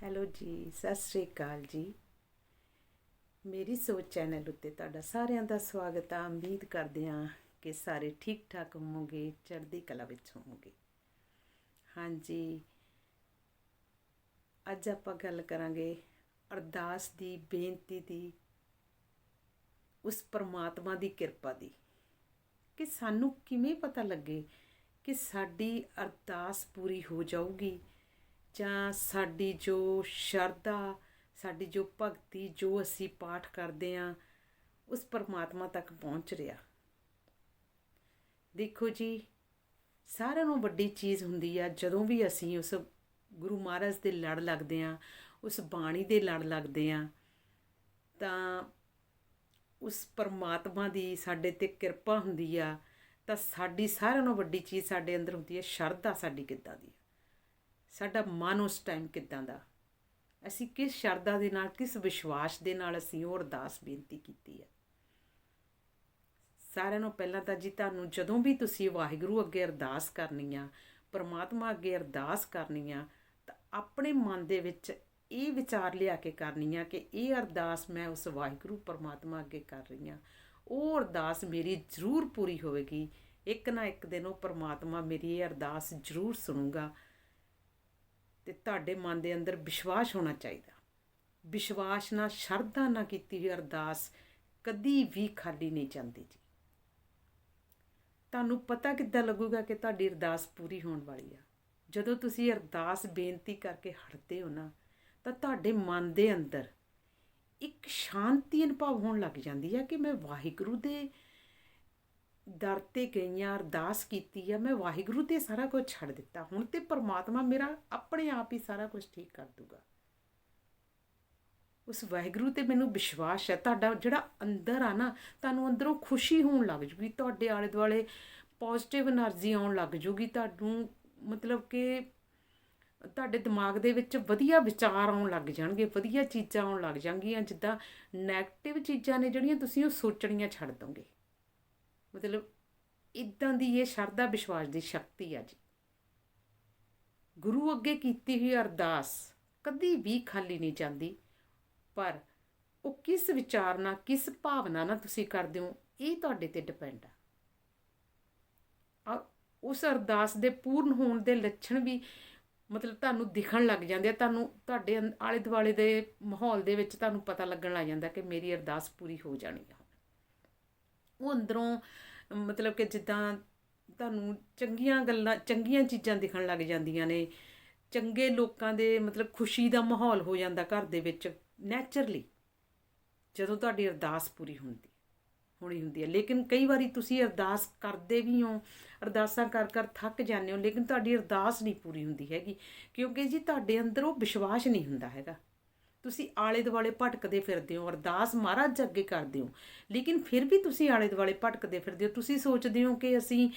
Hello ਜੀ, ਸਤਿ ਸ੍ਰੀ ਅਕਾਲ ਜੀ। ਮੇਰੀ ਸੋਚ ਚੈਨਲ ਉੱਤੇ ਤੁਹਾਡਾ ਸਾਰਿਆਂ ਦਾ ਸਵਾਗਤ ਆ। ਉਮੀਦ ਕਰਦੇ ਹਾਂ ਕਿ ਸਾਰੇ ਠੀਕ ਠਾਕ ਹੋਵੋਗੇ, ਚੜ੍ਹਦੀ ਕਲਾ ਵਿੱਚ ਹੋਵੋਗੇ। ਹਾਂਜੀ, ਅੱਜ ਆਪਾਂ ਗੱਲ ਕਰਾਂਗੇ ਅਰਦਾਸ ਦੀ, ਬੇਨਤੀ ਦੀ, ਉਸ ਪਰਮਾਤਮਾ ਦੀ ਕਿਰਪਾ ਦੀ। ਕਿ ਸਾਨੂੰ ਕਿਵੇਂ ਪਤਾ ਲੱਗੇ ਕਿ ਸਾਡੀ ਅਰਦਾਸ ਪੂਰੀ ਹੋ ਜਾਊਗੀ? ਜਾਂ ਸਾਡੀ ਜੋ ਸ਼ਰਧਾ, ਸਾਡੀ ਜੋ ਭਗਤੀ ਜੋ ਅਸੀਂ ਪਾਠ ਕਰਦੇ ਆਂ, ਉਸ ਪਰਮਾਤਮਾ ਤੱਕ ਪਹੁੰਚ ਰਿਹਾ। ਦੇਖੋ ਜੀ, ਸਾਰਿਆਂ ਨੂੰ ਵੱਡੀ ਚੀਜ਼ ਹੁੰਦੀ ਆ, ਜਦੋਂ ਵੀ ਅਸੀਂ ਉਸ ਗੁਰੂ ਮਹਾਰਾਜ ਦੇ ਲੜ ਲੱਗਦੇ ਆਂ, ਉਸ ਬਾਣੀ ਦੇ ਲੜ ਲੱਗਦੇ ਆਂ, ਤਾਂ ਉਸ ਪਰਮਾਤਮਾ ਦੀ ਸਾਡੇ ਤੇ ਕਿਰਪਾ ਹੁੰਦੀ ਆ, ਤਾਂ ਸਾਡੀ ਸਾਰਿਆਂ ਨਾਲੋਂ ਵੱਡੀ ਚੀਜ਼ ਸਾਡੇ ਅੰਦਰ ਹੁੰਦੀ ਹੈ ਸ਼ਰਧਾ ਸਾਡੀ ਕਿੱਦਾਂ ਦੀ ਸਾਡਾ ਮਨ ਉਸ ਟਾਈਮ ਕਿੱਦਾਂ ਦਾ? ਅਸੀਂ ਕਿਸ ਸ਼ਰਧਾ ਦੇ ਨਾਲ, ਕਿਸ ਵਿਸ਼ਵਾਸ ਦੇ ਨਾਲ ਅਸੀਂ ਉਹ ਅਰਦਾਸ ਬੇਨਤੀ ਕੀਤੀ ਹੈ? ਸਾਰਿਆਂ ਨੂੰ ਪਹਿਲਾਂ ਤਾਂ ਜੀ ਤੁਹਾਨੂੰ ਜਦੋਂ ਵੀ ਤੁਸੀਂ ਵਾਹਿਗੁਰੂ ਅੱਗੇ ਅਰਦਾਸ ਕਰਨੀ ਆ ਪਰਮਾਤਮਾ ਅੱਗੇ ਅਰਦਾਸ ਕਰਨੀ ਆ ਤਾਂ ਆਪਣੇ ਮਨ ਦੇ ਵਿੱਚ ਇਹ ਵਿਚਾਰ ਲਿਆ ਕੇ ਕਰਨੀ ਆ ਕਿ ਇਹ ਅਰਦਾਸ ਮੈਂ ਉਸ ਵਾਹਿਗੁਰੂ ਪਰਮਾਤਮਾ ਅੱਗੇ ਕਰ ਰਹੀ ਆ ਉਹ ਅਰਦਾਸ ਮੇਰੀ ਜ਼ਰੂਰ ਪੂਰੀ ਹੋਵੇਗੀ। ਇੱਕ ਨਾ ਇੱਕ ਦਿਨ ਉਹ ਪਰਮਾਤਮਾ ਮੇਰੀ ਇਹ ਅਰਦਾਸ ਜ਼ਰੂਰ ਸੁਣੂਗਾ। ਤੇ ਤੁਹਾਡੇ ਮਨ ਦੇ ਅੰਦਰ ਵਿਸ਼ਵਾਸ ਹੋਣਾ ਚਾਹੀਦਾ। ਵਿਸ਼ਵਾਸ ਨਾਲ ਸ਼ਰਧਾ ਨਾਲ ਕੀਤੀ ਹੋਈ ਅਰਦਾਸ ਕਦੀ ਵੀ ਖਾਲੀ ਨਹੀਂ ਜਾਂਦੀ ਜੀ। ਤੁਹਾਨੂੰ ਪਤਾ ਕਿੱਦਾਂ ਲੱਗੂਗਾ ਕਿ ਤੁਹਾਡੀ ਅਰਦਾਸ ਪੂਰੀ ਹੋਣ ਵਾਲੀ ਆ। ਜਦੋਂ ਤੁਸੀਂ ਅਰਦਾਸ ਬੇਨਤੀ ਕਰਕੇ ਹਟਦੇ ਹੋ ਨਾ, ਤਾਂ ਤੁਹਾਡੇ ਮਨ ਦੇ ਅੰਦਰ ਇੱਕ ਸ਼ਾਂਤੀ ਅਨੁਭਵ ਹੋਣ ਲੱਗ ਜਾਂਦੀ ਹੈ ਕਿ ਮੈਂ ਵਾਹਿਗੁਰੂ ਦੇ ਦਰ ਤੇ ਗਈਆਂ ਅਰਦਾਸ ਕੀਤੀ ਆ, ਮੈਂ ਵਾਹਿਗੁਰੂ ਤੇ ਸਾਰਾ ਕੁਝ ਛੱਡ ਦਿੱਤਾ। ਹੁਣ ਤੇ ਪਰਮਾਤਮਾ ਮੇਰਾ ਆਪਣੇ ਆਪ ਹੀ ਸਾਰਾ ਕੁਝ ਠੀਕ ਕਰ ਦੂਗਾ। ਉਸ ਵਾਹਿਗੁਰੂ ਤੇ ਮੈਨੂੰ ਵਿਸ਼ਵਾਸ ਹੈ, ਤੁਹਾਡਾ ਜਿਹੜਾ ਅੰਦਰ ਆ ਨਾ, ਤੁਹਾਨੂੰ ਅੰਦਰੋਂ ਖੁਸ਼ੀ ਹੋਣ ਲੱਗ ਜੂਗੀ, ਤੁਹਾਡੇ ਆਲੇ ਦੁਆਲੇ ਪੋਜ਼ਿਟਿਵ એનર્ਜੀ ਆਉਣ ਲੱਗ ਜੂਗੀ, ਤੁਹਾਨੂੰ ਮਤਲਬ ਕਿ ਤੁਹਾਡੇ ਦਿਮਾਗ ਦੇ ਵਿੱਚ ਵਧੀਆ ਵਿਚਾਰ ਆਉਣ ਲੱਗ ਜਾਣਗੇ, ਵਧੀਆ ਚੀਜ਼ਾਂ ਆਉਣ ਲੱਗ ਜਾਣਗੀਆਂ, ਜਿੱਦਾਂ 네ਗੇਟਿਵ ਚੀਜ਼ਾਂ ਨੇ ਜਿਹੜੀਆਂ, ਤੁਸੀਂ ਉਹ ਸੋਚਣੀਆਂ ਛੱਡ ਦੋਗੇ। ਮਤਲਬ ਇਦਾਂ ਦੀ ਇਹ ਸ਼ਰਧਾ ਵਿਸ਼ਵਾਸ ਦੀ ਸ਼ਕਤੀ ਆ ਜੀ। ਗੁਰੂ ਅੱਗੇ ਕੀਤੀ ਹੋਈ ਅਰਦਾਸ ਕਦੀ ਵੀ ਖਾਲੀ ਨਹੀਂ ਜਾਂਦੀ, ਪਰ ਉਹ ਕਿਸ ਵਿਚਾਰ ਨਾਲ, ਕਿਸ ਭਾਵਨਾ ਨਾਲ ਤੁਸੀਂ ਕਰਦੇ ਹੋ, ਇਹ ਤੁਹਾਡੇ ਤੇ ਡਿਪੈਂਡ ਆ। ਔਰ ਉਸ ਅਰਦਾਸ ਦੇ ਪੂਰਨ ਹੋਣ ਦੇ ਲੱਛਣ ਵੀ ਮਤਲਬ ਤੁਹਾਨੂੰ ਦਿਖਣ ਲੱਗ ਜਾਂਦੇ ਆ, ਤੁਹਾਨੂੰ ਤੁਹਾਡੇ ਆਲੇ ਦੁਆਲੇ ਦੇ ਮਾਹੌਲ ਦੇ ਵਿੱਚ ਤੁਹਾਨੂੰ ਪਤਾ ਲੱਗਣ ਲੱਗ ਜਾਂਦਾ ਕਿ ਮੇਰੀ ਅਰਦਾਸ ਪੂਰੀ ਹੋ ਜਾਣੀ ਆ। ਉਹ ਅੰਦਰੋਂ, ਮਤਲਬ ਕਿ ਜਿੱਦਾਂ ਤੁਹਾਨੂੰ ਚੰਗੀਆਂ ਗੱਲਾਂ, ਚੰਗੀਆਂ ਚੀਜ਼ਾਂ ਦਿਖਣ ਲੱਗ ਜਾਂਦੀਆਂ ਨੇ। ਚੰਗੇ ਲੋਕਾਂ ਦੇ ਮਤਲਬ ਖੁਸ਼ੀ ਦਾ ਮਾਹੌਲ ਹੋ ਜਾਂਦਾ ਘਰ ਦੇ ਵਿੱਚ ਨੇਚਰਲੀ ਜਦੋਂ ਤੁਹਾਡੀ ਅਰਦਾਸ ਪੂਰੀ ਹੁੰਦੀ, ਹੋਣੀ ਹੁੰਦੀ ਹੈ। ਲੇਕਿਨ ਕਈ ਵਾਰੀ ਤੁਸੀਂ ਅਰਦਾਸ ਕਰਦੇ ਵੀ ਹੋ, ਅਰਦਾਸਾਂ ਕਰ ਕਰ ਥੱਕ ਜਾਂਦੇ ਹੋ, ਲੇਕਿਨ ਤੁਹਾਡੀ ਅਰਦਾਸ ਨਹੀਂ ਪੂਰੀ ਹੁੰਦੀ ਹੈਗੀ। ਕਿਉਂਕਿ ਜੀ ਤੁਹਾਡੇ ਅੰਦਰ ਉਹ ਵਿਸ਼ਵਾਸ ਨਹੀਂ ਹੁੰਦਾ ਹੈਗਾ। ਤੁਸੀਂ ਆਲੇ ਦੁਆਲੇ ਭਟਕਦੇ ਫਿਰਦੇ ਹੋ, ਅਰਦਾਸ ਮਹਾਰਾਜ ਅੱਗੇ ਕਰਦੇ ਹੋ। ਲੇਕਿਨ ਫਿਰ ਵੀ ਤੁਸੀਂ ਆਲੇ ਦੁਆਲੇ ਭਟਕਦੇ ਫਿਰਦੇ ਹੋ। ਤੁਸੀਂ ਸੋਚਦੇ ਹੋ ਕਿ ਅਸੀਂ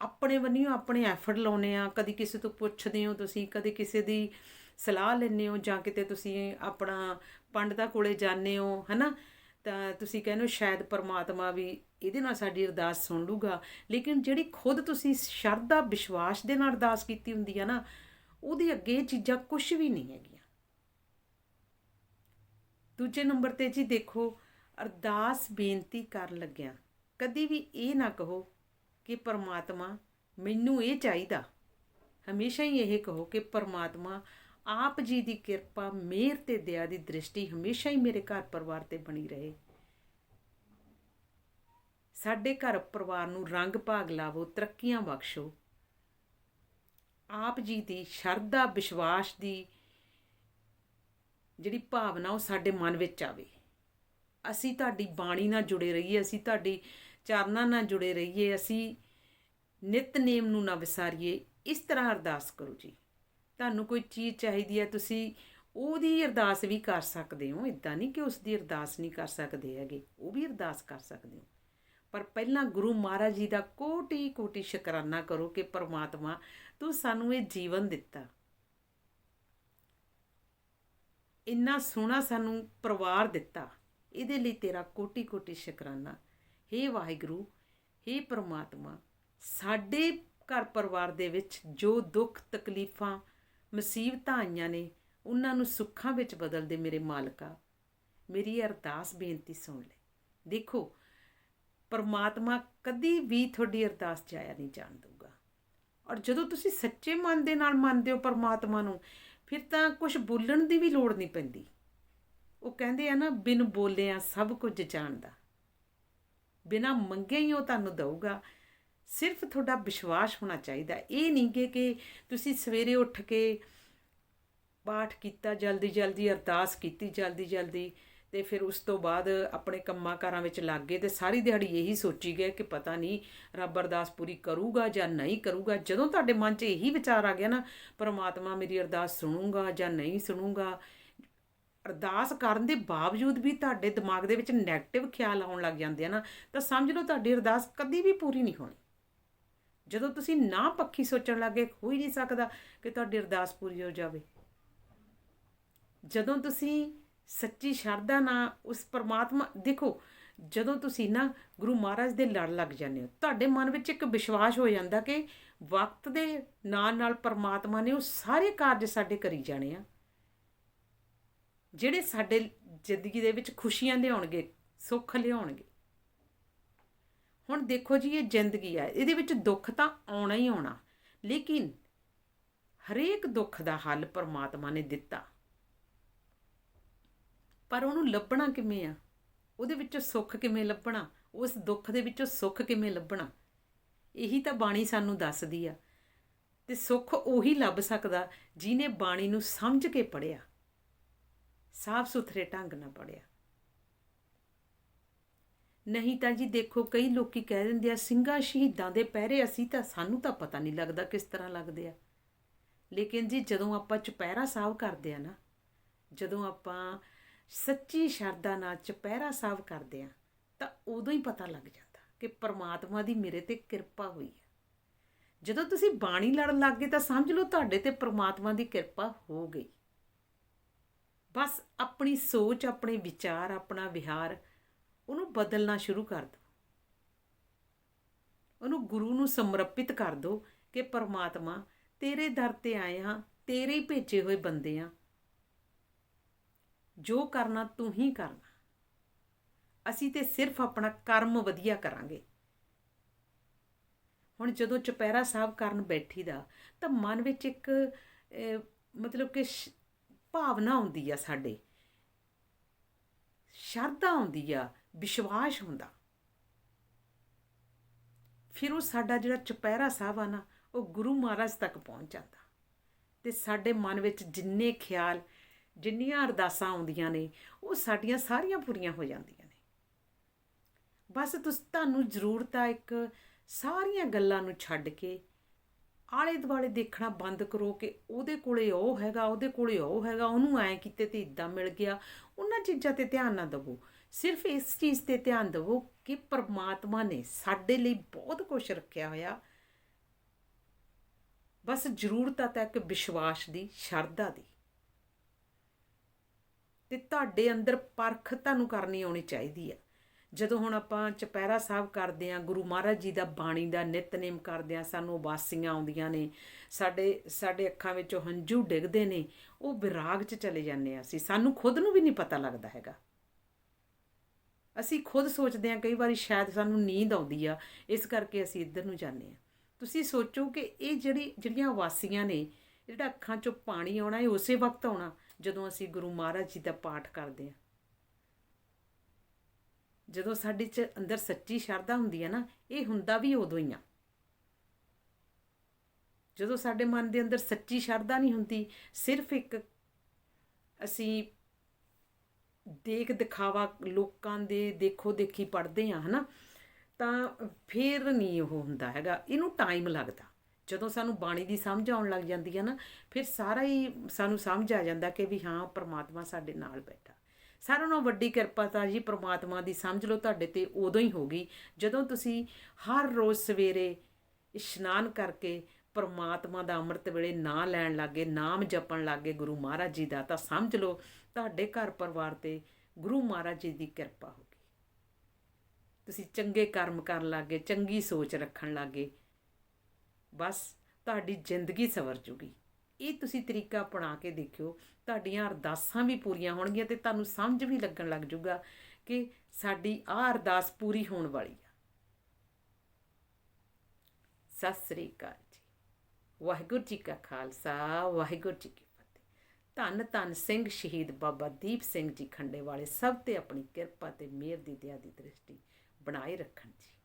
ਆਪਣੇ ਵੱਲੋਂ ਆਪਣੇ ਐਫਰਟ ਲਾਉਨੇ ਆ ਕਦੀ ਕਿਸੇ ਤੋਂ ਪੁੱਛਦੇ ਹੋ, ਤੁਸੀਂ ਕਦੇ ਕਿਸੇ ਦੀ ਸਲਾਹ ਲੈਂਦੇ ਹੋ ਜਾਂ ਕਿਤੇ ਤੁਸੀਂ ਆਪਣਾ ਪੰਡਤਾਂ ਕੋਲੇ ਜਾਂਦੇ ਹੋ, ਹਨਾ? ਤਾਂ ਤੁਸੀਂ ਕਹਿੰਦੇ ਹੋ ਸ਼ਾਇਦ ਪਰਮਾਤਮਾ ਵੀ ਇਹਦੇ ਨਾਲ ਸਾਡੀ ਅਰਦਾਸ ਸੁਣ ਲੂਗਾ। ਲੇਕਿਨ ਜਿਹੜੀ ਖੁਦ ਤੁਸੀਂ ਸ਼ਰਧਾ, ਵਿਸ਼ਵਾਸ ਦੇ ਨਾਲ ਅਰਦਾਸ ਕੀਤੀ ਹੁੰਦੀ ਹੈ ਨਾ, ਉਹਦੇ ਅੱਗੇ ਇਹ ਚੀਜ਼ਾਂ ਕੁਝ ਵੀ ਨਹੀਂ ਹੈਗੀਆਂ। ਦੂਜੇ ਨੰਬਰ ਤੇ ਜੀ ਦੇਖੋ, ਅਰਦਾਸ ਬੇਨਤੀ ਕਰਨ ਲੱਗਿਆ। ਕਦੀ ਵੀ ਇਹ ਨਾ ਕਹੋ ਕਿ ਪਰਮਾਤਮਾ ਮੈਨੂੰ ਇਹ ਚਾਹੀਦਾ। ਹਮੇਸ਼ਾ ਹੀ ਇਹ ਕਹੋ ਕਿ ਪਰਮਾਤਮਾ, ਆਪ ਜੀ ਦੀ ਕਿਰਪਾ, ਮਿਹਰ ਤੇ ਦਇਆ ਦੀ ਦ੍ਰਿਸ਼ਟੀ ਹਮੇਸ਼ਾ ਹੀ ਮੇਰੇ ਘਰ ਪਰਿਵਾਰ ਤੇ ਬਣੀ ਰਹੇ। ਸਾਡੇ ਘਰ ਪਰਿਵਾਰ ਨੂੰ ਰੰਗ ਭਾਗ ਲਾਵੋ, ਤਰੱਕੀਆਂ ਬਖਸ਼ੋ। ਆਪ ਜੀ ਦੀ ਸ਼ਰਧਾ, ਵਿਸ਼ਵਾਸ ਦੀ ਜਿਹੜੀ ਭਾਵਨਾ ਉਹ ਸਾਡੇ ਮਨ ਵਿੱਚ ਆਵੇ। ਅਸੀਂ ਤੁਹਾਡੀ ਬਾਣੀ ਨਾਲ ਜੁੜੇ ਰਹੀਏ, ਅਸੀਂ ਤੁਹਾਡੀ ਚਰਨਾਂ ਨਾਲ ਜੁੜੇ ਰਹੀਏ, ਅਸੀਂ ਨਿਤਨੇਮ ਨੂੰ ਨਾ ਵਿਸਾਰੀਏ। ਇਸ ਤਰ੍ਹਾਂ ਅਰਦਾਸ ਕਰੋ ਜੀ। ਤੁਹਾਨੂੰ ਕੋਈ ਚੀਜ਼ ਚਾਹੀਦੀ ਹੈ, ਤੁਸੀਂ ਉਹਦੀ ਅਰਦਾਸ ਵੀ ਕਰ ਸਕਦੇ ਹੋ। ਇਦਾਂ ਨਹੀਂ ਕਿ ਉਸ ਦੀ ਅਰਦਾਸ ਨਹੀਂ ਕਰ ਸਕਦੇ ਹੈਗੇ, ਉਹ ਵੀ ਅਰਦਾਸ ਕਰ ਸਕਦੇ ਹੋ। ਪਰ ਪਹਿਲਾਂ ਗੁਰੂ ਮਹਾਰਾਜ ਜੀ ਦਾ ਕੋਟੀ ਕੋਟੀ ਸ਼ੁਕਰਾਨਾ ਕਰੋ ਕਿ ਪਰਮਾਤਮਾ ਤੂੰ ਸਾਨੂੰ ਇਹ ਜੀਵਨ ਦਿੱਤਾ। ਇੰਨਾ ਸੋਹਣਾ ਸਾਨੂੰ ਪਰਿਵਾਰ ਦਿੱਤਾ। ਇਹਦੇ ਲਈ ਤੇਰਾ ਕੋਟੀ ਕੋਟੀ ਸ਼ੁਕਰਾਨਾ। हे ਵਾਹਿਗੁਰੂ हे ਪ੍ਰਮਾਤਮਾ, ਸਾਡੇ ਘਰ ਪਰਿਵਾਰ ਦੇ ਵਿੱਚ ਜੋ ਦੁੱਖ, ਤਕਲੀਫਾਂ, ਮੁਸੀਬਤਾਂ ਆਈਆਂ ਨੇ, ਉਹਨਾਂ ਨੂੰ ਸੁੱਖਾਂ ਵਿੱਚ ਬਦਲ ਦੇ ਮੇਰੇ ਮਾਲਕਾ ਮੇਰੀ ਅਰਦਾਸ, ਬੇਨਤੀ ਸੁਣ ਲੈ। ਦੇਖੋ, ਪਰਮਾਤਮਾ ਕਦੀ ਵੀ ਤੁਹਾਡੀ ਅਰਦਾਸ ਜਾਇਆ ਨਹੀਂ ਜਾਣ ਦਊਗਾ। ਔਰ ਜਦੋਂ ਤੁਸੀਂ ਸੱਚੇ ਮਨ ਦੇ ਨਾਲ ਮੰਨਦੇ ਹੋ ਪਰਮਾਤਮਾ ਨੂੰ ਫਿਰ ਤਾਂ ਕੁਝ ਬੋਲਣ ਦੀ ਵੀ ਲੋੜ ਨਹੀਂ ਪੈਂਦੀ। ਉਹ ਕਹਿੰਦੇ ਆ ਨਾ, ਬਿਨ ਬੋਲਿਆਂ ਸਭ ਕੁਝ ਜਾਣਦਾ। ਬਿਨਾ ਮੰਗੇ ਹੀ ਉਹ ਤੁਹਾਨੂੰ ਦਊਗਾ। ਸਿਰਫ ਤੁਹਾਡਾ ਵਿਸ਼ਵਾਸ ਹੋਣਾ ਚਾਹੀਦਾ। ਇਹ ਨਹੀਂ ਕਿ ਕਿ ਤੁਸੀਂ ਸਵੇਰੇ ਉੱਠ ਕੇ ਪਾਠ ਕੀਤਾ ਜਲਦੀ ਜਲਦੀ ਅਰਦਾਸ ਕੀਤੀ ਜਲਦੀ ਜਲਦੀ ਤੇ ਫਿਰ ਉਸ ਤੋਂ ਬਾਅਦ ਆਪਣੇ ਕੰਮਾਂ ਕਾਰਾਂ ਵਿੱਚ ਲੱਗ ਗਏ ਤੇ ਸਾਰੀ ਦਿਹਾੜੀ ਇਹੀ ਸੋਚੀ ਗਏ ਕਿ ਪਤਾ ਨਹੀਂ ਰੱਬ ਅਰਦਾਸ ਪੂਰੀ ਕਰੂਗਾ ਜਾਂ ਨਹੀਂ ਕਰੂਗਾ। ਜਦੋਂ ਤੁਹਾਡੇ ਮਨ 'ਚ ਇਹੀ ਵਿਚਾਰ ਆ ਗਿਆ ਨਾ, ਪਰਮਾਤਮਾ ਮੇਰੀ ਅਰਦਾਸ ਸੁਣੂਗਾ ਜਾਂ ਨਹੀਂ ਸੁਣੂਗਾ, ਅਰਦਾਸ ਕਰਨ ਦੇ ਬਾਵਜੂਦ ਵੀ ਤੁਹਾਡੇ ਦਿਮਾਗ ਦੇ ਵਿੱਚ 네ਗੇਟਿਵ ਖਿਆਲ ਆਉਣ ਲੱਗ ਜਾਂਦੇ ਆ ਨਾ, ਤਾਂ ਸਮਝ ਲਓ ਤੁਹਾਡੀ ਅਰਦਾਸ ਕਦੀ ਵੀ ਪੂਰੀ ਨਹੀਂ ਹੋਣੀ। ਜਦੋਂ ਤੁਸੀਂ ਨਾ ਪੱਖੀ ਸੋਚਣ ਲੱਗੇ ਹੋ ਹੀ ਨਹੀਂ ਸਕਦਾ ਕਿ ਤੁਹਾਡੀ ਅਰਦਾਸ ਪੂਰੀ ਹੋ ਜਾਵੇ। ਜਦੋਂ ਤੁਸੀਂ ਸੱਚੀ ਸ਼ਰਧਾ ਨਾਲ ਉਸ ਪਰਮਾਤਮਾ, ਦੇਖੋ, ਜਦੋਂ ਤੁਸੀਂ ਨਾ ਗੁਰੂ ਮਹਾਰਾਜ ਦੇ ਲੜ ਲੱਗ ਜਾਂਦੇ ਹੋ, ਤੁਹਾਡੇ ਮਨ ਵਿੱਚ ਇੱਕ ਵਿਸ਼ਵਾਸ ਹੋ ਜਾਂਦਾ ਕਿ ਵਕਤ ਦੇ ਨਾਲ ਨਾਲ ਪਰਮਾਤਮਾ ਨੇ ਉਹ ਸਾਰੇ ਕਾਰਜ ਸਾਡੇ ਕਰੀ ਜਾਣੇ ਆ। ਜਿਹੜੇ ਸਾਡੇ ਜ਼ਿੰਦਗੀ ਦੇ ਵਿੱਚ ਖੁਸ਼ੀਆਂ ਲਿਆਉਣਗੇ, ਸੁੱਖ ਲਿਆਉਣਗੇ। ਹੁਣ ਦੇਖੋ ਜੀ, ਇਹ ਜ਼ਿੰਦਗੀ ਹੈ ਇਹਦੇ ਵਿੱਚ ਦੁੱਖ ਤਾਂ ਆਉਣਾ ਹੀ ਆਉਣਾ, ਲੇਕਿਨ ਹਰੇਕ ਦੁੱਖ ਦਾ ਹੱਲ ਪਰਮਾਤਮਾ ਨੇ ਦਿੱਤਾ। ਪਰ ਉਹਨੂੰ ਲੱਭਣਾ ਕਿਵੇਂ ਆ? ਉਹਦੇ ਵਿੱਚੋਂ ਸੁੱਖ ਕਿਵੇਂ ਲੱਭਣਾ? ਉਸ ਦੁੱਖ ਦੇ ਵਿੱਚੋਂ ਸੁੱਖ ਕਿਵੇਂ ਲੱਭਣਾ? ਇਹੀ ਤਾਂ ਬਾਣੀ ਸਾਨੂੰ ਦੱਸਦੀ ਆ। ਤੇ ਸੁੱਖ ਉਹੀ ਲੱਭ ਸਕਦਾ ਜਿਨੇ ਬਾਣੀ ਨੂੰ ਸਮਝ ਕੇ ਪੜਿਆ ਸਾਫ਼ ਸੁਥਰੇ ਢੰਗ ਨਾਲ ਪੜਿਆ ਨਹੀਂ ਤਾਂ ਜੀ ਦੇਖੋ, ਕਈ ਲੋਕੀ ਕਹਿ ਦਿੰਦੇ ਆ, ਸਿੰਘਾਂ ਸ਼ਹੀਦਾਂ ਦੇ ਪਹਿਰੇ ਅਸੀਂ ਤਾਂ, ਸਾਨੂੰ ਤਾਂ ਪਤਾ ਨਹੀਂ ਲੱਗਦਾ ਕਿਸ ਤਰ੍ਹਾਂ ਲੱਗਦੇ ਆ। ਲੇਕਿਨ ਜੀ ਜਦੋਂ ਆਪਾਂ ਚੁਪਹਿਰਾ ਸਾਹਿਬ ਕਰਦੇ ਆ ਨਾ, ਜਦੋਂ ਆਪਾਂ ਸੱਚੀ ਸ਼ਰਧਾ ਨਾਲ ਚਪਹਿਰਾ ਸਾਹਿਬ ਕਰਦੇ ਆ, ਤਾਂ ਉਦੋਂ ਹੀ ਪਤਾ ਲੱਗ ਜਾਂਦਾ ਕਿ ਪਰਮਾਤਮਾ ਦੀ ਮੇਰੇ ਤੇ ਕਿਰਪਾ ਹੋਈ ਹੈ। ਜਦੋਂ ਤੁਸੀਂ ਬਾਣੀ ਲੜਨ ਲੱਗੇ ਤਾਂ ਸਮਝ ਲਓ ਤੁਹਾਡੇ ਤੇ ਪਰਮਾਤਮਾ ਦੀ ਕਿਰਪਾ ਹੋ ਗਈ। ਬਸ ਆਪਣੀ ਸੋਚ, ਆਪਣੇ ਵਿਚਾਰ, ਆਪਣਾ ਵਿਹਾਰ, ਉਹਨੂੰ ਬਦਲਣਾ ਸ਼ੁਰੂ ਕਰ ਦਿਓ। ਉਹਨੂੰ ਗੁਰੂ ਨੂੰ ਸਮਰਪਿਤ ਕਰ ਦਿਓ ਕਿ ਪਰਮਾਤਮਾ ਤੇਰੇ ਦਰ ਤੇ ਆਏ ਹਾਂ, ਤੇਰੇ ਹੀ ਭੇਜੇ ਹੋਏ ਬੰਦੇ ਆ ਜੋ ਕਰਨਾ ਤੂੰ ਹੀ ਕਰਨਾ। ਅਸੀਂ ਤੇ ਸਿਰਫ ਆਪਣਾ ਕਰਮ ਵਧੀਆ ਕਰਾਂਗੇ। ਹੁਣ ਜਦੋਂ ਚੁਪਹਿਰਾ ਸਾਹਿਬ ਕਰਨ ਬੈਠੀ ਦਾ ਤਾਂ ਮਨ ਵਿੱਚ ਇੱਕ ਮਤਲਬ ਕਿ ਸ਼- ਭਾਵਨਾ ਆਉਂਦੀ ਆ ਸਾਡੇ। ਸ਼ਰਧਾ ਆਉਂਦੀ ਆ, ਵਿਸ਼ਵਾਸ ਹੁੰਦਾ। ਫਿਰ ਉਹ ਸਾਡਾ ਜਿਹੜਾ ਚੁਪਹਿਰਾ ਸਾਹਿਬ ਆ ਨਾ, ਉਹ ਗੁਰੂ ਮਹਾਰਾਜ ਤੱਕ ਪਹੁੰਚ ਜਾਂਦਾ। ਤੇ ਸਾਡੇ ਮਨ ਵਿੱਚ ਜਿੰਨੇ ਖਿਆਲ ਜਿੰਨੀਆਂ ਅਰਦਾਸਾਂ ਆਉਂਦੀਆਂ ਨੇ, ਉਹ ਸਾਡੀਆਂ ਸਾਰੀਆਂ ਪੂਰੀਆਂ ਹੋ ਜਾਂਦੀਆਂ ਨੇ। ਬਸ ਤੁਸੀਂ ਤੁਹਾਨੂੰ ਜ਼ਰੂਰਤ ਆ ਇੱਕ ਸਾਰੀਆਂ ਗੱਲਾਂ ਨੂੰ ਛੱਡ ਕੇ ਆਲੇ ਦੁਆਲੇ ਦੇਖਣਾ ਬੰਦ ਕਰੋ ਕਿ ਉਹਦੇ ਕੋਲੇ ਉਹ ਹੈਗਾ, ਉਹਦੇ ਕੋਲੇ ਉਹ ਹੈਗਾ, ਉਹਨੂੰ ਐ ਕੀਤੇ ਤੇ ਇਦਾਂ ਮਿਲ ਗਿਆ। ਉਹਨਾਂ ਚੀਜ਼ਾਂ ਤੇ ਧਿਆਨ ਨਾ ਦਿਵੋ। ਸਿਰਫ ਇਸ ਚੀਜ਼ ਤੇ ਧਿਆਨ ਦਿਵੋ ਕਿ ਪਰਮਾਤਮਾ ਨੇ ਸਾਡੇ ਲਈ ਬਹੁਤ ਕੁਝ ਰੱਖਿਆ ਹੋਇਆ। ਬਸ ਜ਼ਰੂਰਤ ਆ ਤਾਂ ਇੱਕ ਵਿਸ਼ਵਾਸ ਦੀ, ਸ਼ਰਧਾ ਦੀ। ਤੇ ਤੁਹਾਡੇ ਅੰਦਰ ਪਰਖ ਤੁਹਾਨੂੰ ਕਰਨੀ ਆਉਣੀ ਚਾਹੀਦੀ ਆ। ਜਦੋਂ ਹੁਣ ਆਪਾਂ ਚੁਪਹਿਰਾ ਸਾਹਿਬ ਕਰਦੇ ਆ, ਗੁਰੂ ਮਹਾਰਾਜ ਜੀ ਦਾ ਬਾਣੀ ਦਾ ਨਿਤਨੇਮ ਕਰਦੇ ਆ, ਸਾਨੂੰ ਉਬਾਸੀਆਂ ਆਉਂਦੀਆਂ ਨੇ, ਸਾਡੇ ਸਾਡੇ ਅੱਖਾਂ ਵਿੱਚੋਂ ਹੰਝੂ ਡਿੱਗਦੇ ਨੇ, ਉਹ ਵਿਰਾਗ 'ਚ ਚਲੇ ਜਾਂਦੇ ਆ ਅਸੀਂ। ਸਾਨੂੰ ਖੁਦ ਨੂੰ ਵੀ ਨਹੀਂ ਪਤਾ ਲੱਗਦਾ ਹੈਗਾ। ਅਸੀਂ ਖੁਦ ਸੋਚਦੇ ਆ, ਕਈ ਵਾਰੀ ਸ਼ਾਇਦ ਸਾਨੂੰ ਨੀਂਦ ਆਉਂਦੀ ਆ, ਇਸ ਕਰਕੇ ਅਸੀਂ ਇੱਧਰ ਨੂੰ ਜਾਂਦੇ ਆ। ਤੁਸੀਂ ਸੋਚੋ ਕਿ ਇਹ ਜਿਹੜੀ, ਜਿਹੜੀਆਂ ਵਾਸੀਆਂ ਨੇ, ਜਿਹੜਾ ਅੱਖਾਂ 'ਚੋਂ ਪਾਣੀ ਆਉਣਾ, ਇਹ ਉਸੇ ਵਕਤ ਆਉਣਾ। ਜਦੋਂ ਅਸੀਂ ਗੁਰੂ ਮਹਾਰਾਜ ਜੀ ਦਾ ਪਾਠ ਕਰਦੇ ਹਾਂ। ਜਦੋਂ ਸਾਡੇ ਚ ਅੰਦਰ ਸੱਚੀ ਸ਼ਰਧਾ ਹੁੰਦੀ ਹੈ ਨਾ, ਇਹ ਹੁੰਦਾ ਵੀ ਉਦੋਂ ਹੀ ਆ। ਜਦੋਂ ਸਾਡੇ ਮਨ ਦੇ ਅੰਦਰ ਸੱਚੀ ਸ਼ਰਧਾ ਨਹੀਂ ਹੁੰਦੀ, ਸਿਰਫ ਇੱਕ ਅਸੀਂ ਦੇਖ ਦਿਖਾਵਾ ਲੋਕਾਂ ਦੇ ਦੇਖੋ ਦੇਖੀ ਪੜਦੇ ਆ ਹਨਾ, ਤਾਂ ਫੇਰ ਨਹੀਂ ਉਹ ਹੁੰਦਾ ਹੈਗਾ, ਇਹਨੂੰ ਟਾਈਮ ਲੱਗਦਾ। ਜਦੋਂ ਸਾਨੂੰ ਬਾਣੀ ਦੀ ਸਮਝ ਆਉਣ ਲੱਗ ਜਾਂਦੀ ਹੈ ਨਾ, ਫਿਰ ਸਾਰਾ ਹੀ ਸਾਨੂੰ ਸਮਝ ਆ ਜਾਂਦਾ ਕਿ ਵੀ ਹਾਂ, ਪ੍ਰਮਾਤਮਾ ਸਾਡੇ ਨਾਲ ਬੈਠਾ। ਸਾਰਿਆਂ ਨਾਲੋਂ ਵੱਡੀ ਕਿਰਪਾ ਤਾਂ ਜੀ ਪ੍ਰਮਾਤਮਾ ਦੀ ਸਮਝ ਲਓ, ਤੁਹਾਡੇ ਤੇ ਉਦੋਂ ਹੀ ਹੋਗੀ ਜਦੋਂ ਤੁਸੀਂ ਹਰ ਰੋਜ਼ ਸਵੇਰੇ ਇਸ਼ਨਾਨ ਕਰਕੇ ਪਰਮਾਤਮਾ ਦਾ ਅੰਮ੍ਰਿਤ ਵੇਲੇ ਨਾਂ ਲੈਣ ਲੱਗੇ, ਨਾਮ ਜਪਣ ਲੱਗੇ ਗੁਰੂ ਮਹਾਰਾਜ ਜੀ ਦਾ, ਤਾਂ ਸਮਝ ਲਓ ਤੁਹਾਡੇ ਘਰ ਪਰਿਵਾਰ ਤੇ ਗੁਰੂ ਮਹਾਰਾਜ ਜੀ ਦੀ ਕਿਰਪਾ ਹੋ ਗਈ। ਤੁਸੀਂ ਚੰਗੇ ਕਰਮ ਕਰਨ ਲੱਗੇ, ਚੰਗੀ ਸੋਚ ਰੱਖਣ ਲੱਗੇ ਬਸ ਤੁਹਾਡੀ ਜ਼ਿੰਦਗੀ ਸਵਰ ਜੂਗੀ। ਇਹ ਤੁਸੀਂ ਤਰੀਕਾ ਅਪਣਾ ਕੇ ਦੇਖਿਓ, ਤੁਹਾਡੀਆਂ ਅਰਦਾਸਾਂ ਵੀ ਪੂਰੀਆਂ ਹੋਣਗੀਆਂ ਤੇ ਤੁਹਾਨੂੰ ਸਮਝ ਵੀ ਲੱਗਣ ਲੱਗ ਜੂਗਾ ਕਿ ਸਾਡੀ ਆਹ ਅਰਦਾਸ ਪੂਰੀ ਹੋਣ ਵਾਲੀ ਆ। ਸਤਿ ਸ੍ਰੀ ਅਕਾਲ ਜੀ। ਵਾਹਿਗੁਰੂ ਜੀ ਕਾ ਖਾਲਸਾ, ਵਾਹਿਗੁਰੂ ਜੀ ਕੀ ਫਤਿਹ। ਧੰਨ ਧੰਨ ਸਿੰਘ ਸ਼ਹੀਦ ਬਾਬਾ ਦੀਪ ਸਿੰਘ ਜੀ ਖੰਡੇ ਵਾਲੇ ਸਭ ਤੇ ਆਪਣੀ ਕਿਰਪਾ ਤੇ ਮਿਹਰ ਦੀ ਦਇਆ ਦੀ ਦ੍ਰਿਸ਼ਟੀ ਬਣਾਏ ਰੱਖਣ ਜੀ।